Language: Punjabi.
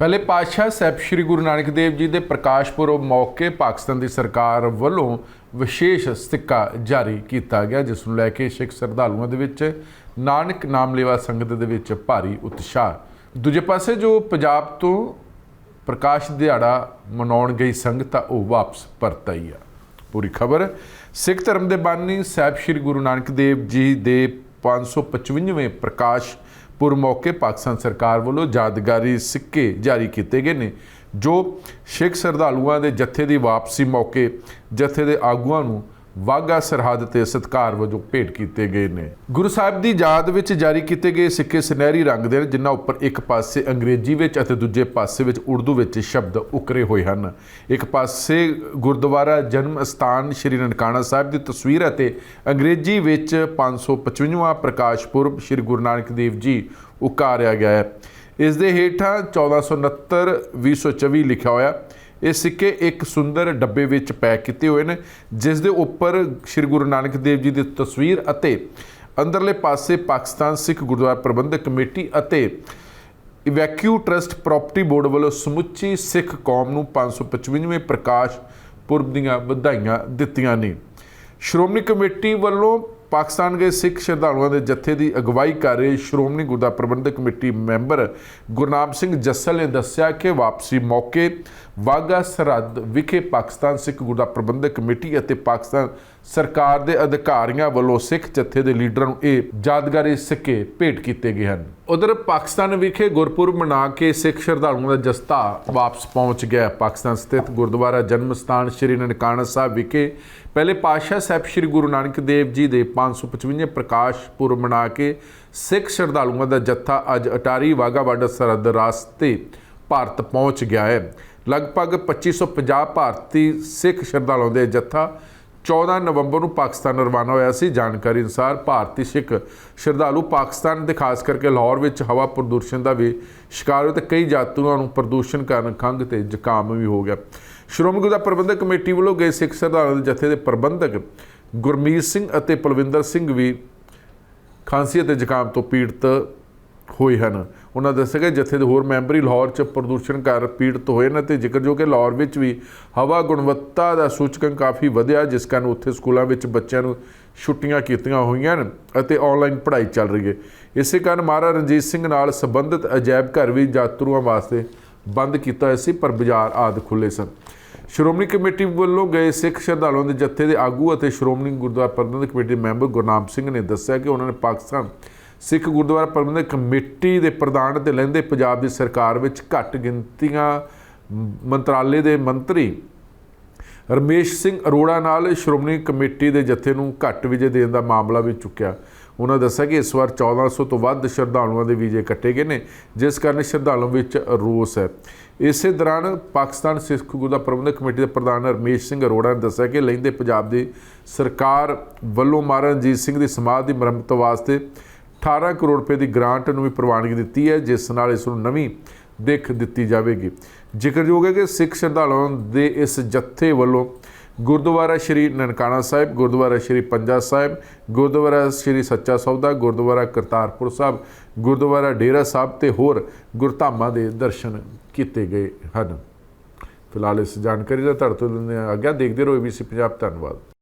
ਪਹਿਲੇ ਪਾਤਸ਼ਾਹ ਸਾਹਿਬ ਸ੍ਰੀ ਗੁਰੂ ਨਾਨਕ ਦੇਵ ਜੀ ਦੇ ਪ੍ਰਕਾਸ਼ ਪੁਰਬ ਮੌਕੇ ਪਾਕਿਸਤਾਨ ਦੀ ਸਰਕਾਰ ਵੱਲੋਂ ਵਿਸ਼ੇਸ਼ ਸਟਿੱਕਾ ਜਾਰੀ ਕੀਤਾ ਗਿਆ, ਜਿਸ ਨੂੰ ਲੈ ਕੇ ਸਿੱਖ ਸ਼ਰਧਾਲੂਆਂ ਦੇ ਵਿੱਚ ਨਾਨਕ ਨਾਮ ਲੈਵਾ ਸੰਗਤ ਦੇ ਵਿੱਚ ਭਾਰੀ ਉਤਸ਼ਾਹ। ਦੂਜੇ ਪਾਸੇ ਜੋ ਪੰਜਾਬ ਤੋਂ ਪ੍ਰਕਾਸ਼ ਦਿਹਾੜਾ ਮਨਾਉਣ ਗਈ ਸੰਗਤ ਆ ਉਹ ਵਾਪਸ ਪਰਤ ਆਈ ਆ। ਪੂਰੀ ਖਬਰ, ਸਿੱਖ ਧਰਮ ਦੇ ਬਾਨੀ ਸਾਹਿਬ ਸ੍ਰੀ ਗੁਰੂ ਨਾਨਕ ਦੇਵ ਜੀ ਦੇ 555ਵੇਂ ਪ੍ਰਕਾਸ਼ ਪੁਰ ਮੌਕੇ ਪਾਕਿਸਤਾਨ ਸਰਕਾਰ ਵੱਲੋਂ ਯਾਦਗਾਰੀ ਸਿੱਕੇ ਜਾਰੀ ਕੀਤੇ ਗਏ ਨੇ, ਜੋ ਸਿੱਖ ਸ਼ਰਧਾਲੂਆਂ ਦੇ ਜਥੇ ਦੀ ਵਾਪਸੀ ਮੌਕੇ, ਜਥੇ ਦੇ ਆਗੂਆਂ ਨੂੰ ਵਾਗਾ ਸਰਹੱਦ ਤੇ ਸਤਕਾਰ ਵਜੋਂ ਭੇਟ ਕੀਤੇ ਗਏ ਨੇ। ਗੁਰੂ ਸਾਹਿਬ ਦੀ ਯਾਦ ਵਿੱਚ ਜਾਰੀ ਕੀਤੇ ਗਏ ਸਿੱਕੇ ਸੁਨਹਿਰੀ ਰੰਗ ਦੇ ਨੇ, ਜਿਨ੍ਹਾਂ ਉੱਪਰ ਇੱਕ ਪਾਸੇ ਅੰਗਰੇਜ਼ੀ ਵਿੱਚ ਅਤੇ ਦੂਜੇ ਪਾਸੇ ਵਿੱਚ ਉਰਦੂ ਵਿੱਚ ਸ਼ਬਦ ਉਕਰੇ ਹੋਏ ਹਨ। ਇੱਕ ਪਾਸੇ ਗੁਰਦੁਆਰਾ ਜਨਮ ਸਥਾਨ ਸ਼੍ਰੀ ਨਨਕਾਣਾ ਸਾਹਿਬ ਦੀ ਤਸਵੀਰ ਅਤੇ ਅੰਗਰੇਜ਼ੀ ਵਿੱਚ 555ਵਾਂ ਪ੍ਰਕਾਸ਼ ਪੁਰਬ ਸ਼੍ਰੀ ਗੁਰੂ ਨਾਨਕ ਦੇਵ ਜੀ ਉਕਾਰਿਆ ਗਿਆ ਹੈ। ਇਸ ਦੇ ਹੇਠਾਂ 1469 2024 ਲਿਖਿਆ ਹੋਇਆ ਇਹ ਸਿੱਕੇ ਇੱਕ ਸੁੰਦਰ ਡੱਬੇ ਵਿੱਚ ਪੈਕ ਕੀਤੇ ਹੋਏ ਨੇ, ਜਿਸ ਦੇ ਉੱਪਰ ਸ੍ਰੀ ਗੁਰੂ ਨਾਨਕ ਦੇਵ ਜੀ ਦੀ ਤਸਵੀਰ ਅਤੇ ਅੰਦਰਲੇ ਪਾਸੇ ਪਾਕਿਸਤਾਨ ਸਿੱਖ ਗੁਰਦੁਆਰਾ ਪ੍ਰਬੰਧਕ ਕਮੇਟੀ ਅਤੇ ਇਵੈਕਿਊ ਟਰਸਟ ਪ੍ਰਾਪਰਟੀ ਬੋਰਡ ਵੱਲੋਂ ਸਮੁੱਚੀ ਸਿੱਖ ਕੌਮ ਨੂੰ 555ਵੇਂ ਪ੍ਰਕਾਸ਼ ਪੁਰਬ ਦੀਆਂ ਵਧਾਈਆਂ ਦਿੱਤੀਆਂ ਨੇ। ਸ਼੍ਰੋਮਣੀ ਕਮੇਟੀ ਵੱਲੋਂ ਪਾਕਿਸਤਾਨ ਗਏ ਸਿੱਖ ਸ਼ਰਧਾਲੂਆਂ ਦੇ ਜੱਥੇ ਦੀ ਅਗਵਾਈ ਕਰ ਰਹੇ ਸ਼੍ਰੋਮਣੀ ਗੁਰਦੁਆਰਾ ਪ੍ਰਬੰਧਕ ਕਮੇਟੀ ਮੈਂਬਰ ਗੁਰਨਾਮ ਸਿੰਘ ਜੱਸਲ ਨੇ ਦੱਸਿਆ ਕਿ ਵਾਪਸੀ ਮੌਕੇ ਵਾਗਾ ਸਰਹੱਦ ਵਿਖੇ ਪਾਕਿਸਤਾਨ ਸਿੱਖ ਗੁਰਦੁਆਰਾ ਪ੍ਰਬੰਧਕ ਕਮੇਟੀ ਅਤੇ ਪਾਕਿਸਤਾਨ ਸਰਕਾਰ ਦੇ ਅਧਿਕਾਰੀਆਂ ਵੱਲੋਂ ਸਿੱਖ ਜੱਥੇ ਦੇ ਲੀਡਰਾਂ ਨੂੰ ਇਹ ਯਾਦਗਾਰੀ ਸਿੱਕੇ ਭੇਟ ਕੀਤੇ ਗਏ ਹਨ। ਉਧਰ ਪਾਕਿਸਤਾਨ ਵਿਖੇ ਗੁਰਪੁਰਬ ਮਨਾ ਕੇ ਸਿੱਖ ਸ਼ਰਧਾਲੂਆਂ ਦਾ ਜਸਤਾ ਵਾਪਸ ਪਹੁੰਚ ਗਿਆ। ਪਾਕਿਸਤਾਨ ਸਥਿਤ ਗੁਰਦੁਆਰਾ ਜਨਮ ਸਥਾਨ ਸ਼੍ਰੀ ਨਨਕਾਣਾ ਸਾਹਿਬ ਵਿਖੇ ਪਹਿਲੇ ਪਾਤਸ਼ਾਹ ਸਾਹਿਬ ਸ੍ਰੀ ਗੁਰੂ ਨਾਨਕ ਦੇਵ ਜੀ ਦੇ 555 ਪ੍ਰਕਾਸ਼ ਪੁਰਬ ਮਨਾ ਕੇ ਸਿੱਖ ਸ਼ਰਧਾਲੂਆਂ ਦਾ ਜੱਥਾ ਅੱਜ ਅਟਾਰੀ ਵਾਗਾ ਬਾਰਡਰ ਸਰਹੱਦ ਰਾਸਤੇ ਭਾਰਤ ਪਹੁੰਚ ਗਿਆ ਹੈ। ਲਗਭਗ 2550 ਭਾਰਤੀ ਸਿੱਖ ਸ਼ਰਧਾਲੂਆਂ ਦੇ ਜੱਥਾ 14 ਨਵੰਬਰ ਨੂੰ ਪਾਕਿਸਤਾਨ ਰਵਾਨਾ ਹੋਇਆ ਸੀ। ਜਾਣਕਾਰੀ ਅਨੁਸਾਰ ਭਾਰਤੀ ਸਿੱਖ ਸ਼ਰਧਾਲੂ ਪਾਕਿਸਤਾਨ ਦੇ ਖਾਸ ਕਰਕੇ ਲਾਹੌਰ ਵਿੱਚ ਹਵਾ ਪ੍ਰਦੂਸ਼ਣ ਦਾ ਵੀ ਸ਼ਿਕਾਰ ਹੋਏ ਤੇ ਕਈ ਯਾਤਰੂਆਂ ਨੂੰ ਪ੍ਰਦੂਸ਼ਣ ਕਾਰਨ ਖੰਘ ਤੇ ਜ਼ੁਕਾਮ ਵੀ ਹੋ ਗਿਆ। ਸ਼੍ਰੋਮਣੀ ਗੁਰਦੁਆਰਾ ਪ੍ਰਬੰਧਕ ਕਮੇਟੀ ਵੱਲੋਂ ਗਏ ਸਿੱਖ ਸ਼ਰਧਾਲੂਆਂ ਦੇ ਜਥੇ ਦੇ ਪ੍ਰਬੰਧਕ ਗੁਰਮੀਤ ਸਿੰਘ ਅਤੇ ਪਲਵਿੰਦਰ ਸਿੰਘ ਵੀ ਖਾਂਸੀ ਅਤੇ ਜ਼ੁਕਾਮ ਤੋਂ ਪੀੜਤ ਹੋਏ ਹਨ। ਉਹਨਾਂ ਦੱਸਿਆ ਕਿ ਜਥੇ ਦੇ ਹੋਰ ਮੈਂਬਰੀ ਲਾਹੌਰ 'ਚ ਪ੍ਰਦੂਸ਼ਣ ਕਾਰਨ ਪੀੜਤ ਹੋਏ ਨੇ ਤੇ ਜ਼ਿਕਰ ਜੋ ਕਿ ਲਾਹੌਰ ਵਿੱਚ ਵੀ ਹਵਾ ਗੁਣਵੱਤਾ ਦਾ ਸੂਚਕਾਂਕ ਕਾਫੀ ਵਧਿਆ, ਜਿਸ ਕਾਰਨ ਉੱਥੇ ਸਕੂਲਾਂ ਵਿੱਚ ਬੱਚਿਆਂ ਨੂੰ ਛੁੱਟੀਆਂ ਕੀਤੀਆਂ ਹੋਈਆਂ ਹਨ ਅਤੇ ਆਨਲਾਈਨ ਪੜ੍ਹਾਈ ਚੱਲ ਰਹੀ ਹੈ। ਇਸੇ ਕਾਰਨ ਮਹਾਰਾਜਾ ਰਣਜੀਤ ਸਿੰਘ ਨਾਲ ਸੰਬੰਧਿਤ ਅਜਾਇਬ ਘਰ ਵੀ ਯਾਤਰੂਆਂ ਵਾਸਤੇ ਬੰਦ ਕੀਤਾ ਹੋਇਆ ਸੀ, ਪਰ ਬਾਜ਼ਾਰ ਆਦ ਖੁੱਲੇ ਸਨ। ਸ਼੍ਰੋਮਣੀ ਕਮੇਟੀ ਵੱਲੋਂ ਗਏ ਸਿੱਖ ਸ਼ਰਧਾਲੂਆਂ ਦੇ ਜੱਥੇ ਦੇ ਆਗੂ ਅਤੇ ਸ਼੍ਰੋਮਣੀ ਗੁਰਦੁਆਰਾ ਪ੍ਰਬੰਧਕ ਕਮੇਟੀ ਦੇ ਮੈਂਬਰ ਗੁਰਨਾਮ ਸਿੰਘ ਨੇ ਦੱਸਿਆ ਕਿ ਉਹਨਾਂ ਨੇ ਪਾਕਿਸਤਾਨ ਸਿੱਖ ਗੁਰਦੁਆਰਾ ਪ੍ਰਬੰਧਕ ਕਮੇਟੀ ਦੇ ਪ੍ਰਧਾਨ ਤੇ ਲਹਿੰਦੇ ਪੰਜਾਬ ਦੀ ਸਰਕਾਰ ਵਿੱਚ ਘੱਟ ਗਿਣਤੀਆਂ ਮੰਤਰਾਲੇ ਦੇ ਮੰਤਰੀ ਰਮੇਸ਼ ਸਿੰਘ ਅਰੋੜਾ ਨਾਲ ਸ਼੍ਰੋਮਣੀ ਕਮੇਟੀ ਦੇ ਜਥੇ ਨੂੰ ਘੱਟ ਵੀਜ਼ੇ ਦੇਣ ਦਾ ਮਾਮਲਾ ਵੀ ਚੁੱਕਿਆ। ਉਹਨਾਂ ਦੱਸਿਆ ਕਿ ਇਸ ਵਾਰ 1400 ਤੋਂ ਵੱਧ ਸ਼ਰਧਾਲੂਆਂ ਦੇ ਵੀਜ਼ੇ ਕੱਟੇ ਗਏ ਨੇ, ਜਿਸ ਕਾਰਨ ਸ਼ਰਧਾਲੂਆਂ ਵਿੱਚ ਰੋਸ ਹੈ। ਇਸੇ ਦੌਰਾਨ ਪਾਕਿਸਤਾਨ ਸਿੱਖ ਗੁਰਦੁਆਰਾ ਪ੍ਰਬੰਧਕ ਕਮੇਟੀ ਦੇ ਪ੍ਰਧਾਨ ਰਮੇਸ਼ ਸਿੰਘ ਅਰੋੜਾ ਨੇ ਦੱਸਿਆ ਕਿ ਲਹਿੰਦੇ ਪੰਜਾਬ ਦੀ ਸਰਕਾਰ ਵੱਲੋਂ ਮਹਾਰਾਜ ਰਣਜੀਤ ਸਿੰਘ ਦੀ ਸਮਾਧ ਦੀ ਮੁਰੰਮਤ ਵਾਸਤੇ 18 ਕਰੋੜ ਰੁਪਏ ਦੀ ਗ੍ਰਾਂਟ ਨੂੰ ਵੀ ਪ੍ਰਵਾਨਗੀ ਦਿੱਤੀ ਹੈ, ਜਿਸ ਨਾਲ ਇਸ ਨੂੰ ਨਵੀਂ ਦਿੱਖ ਦਿੱਤੀ ਜਾਵੇਗੀ। ਜ਼ਿਕਰਯੋਗ ਹੈ ਕਿ ਸਿੱਖ ਸ਼ਰਧਾਲੂਆਂ ਦੇ ਇਸ ਜੱਥੇ ਵੱਲੋਂ ਗੁਰਦੁਆਰਾ ਸ਼੍ਰੀ ਨਨਕਾਣਾ ਸਾਹਿਬ, ਗੁਰਦੁਆਰਾ ਸ਼੍ਰੀ ਪੰਜਾ ਸਾਹਿਬ, ਗੁਰਦੁਆਰਾ ਸ਼੍ਰੀ ਸੱਚਾ ਸੌਦਾ, ਗੁਰਦੁਆਰਾ ਕਰਤਾਰਪੁਰ ਸਾਹਿਬ, ਗੁਰਦੁਆਰਾ ਡੇਰਾ ਸਾਹਿਬ ਤੇ ਹੋਰ ਗੁਰਧਾਮਾਂ ਦੇ ਦਰਸ਼ਨ ਕੀਤੇ ਗਏ ਹਨ। ਫਿਲਹਾਲ ਇਸ ਜਾਣਕਾਰੀ ਦਾ ਤੁਹਾਡੇ ਤੋਂ ਲੈਂਦੇ ਹਾਂ। ਆਗਿਆ ਦੇਖਦੇ ਰਹੋ ABC ਪੰਜਾਬ। ਧੰਨਵਾਦ।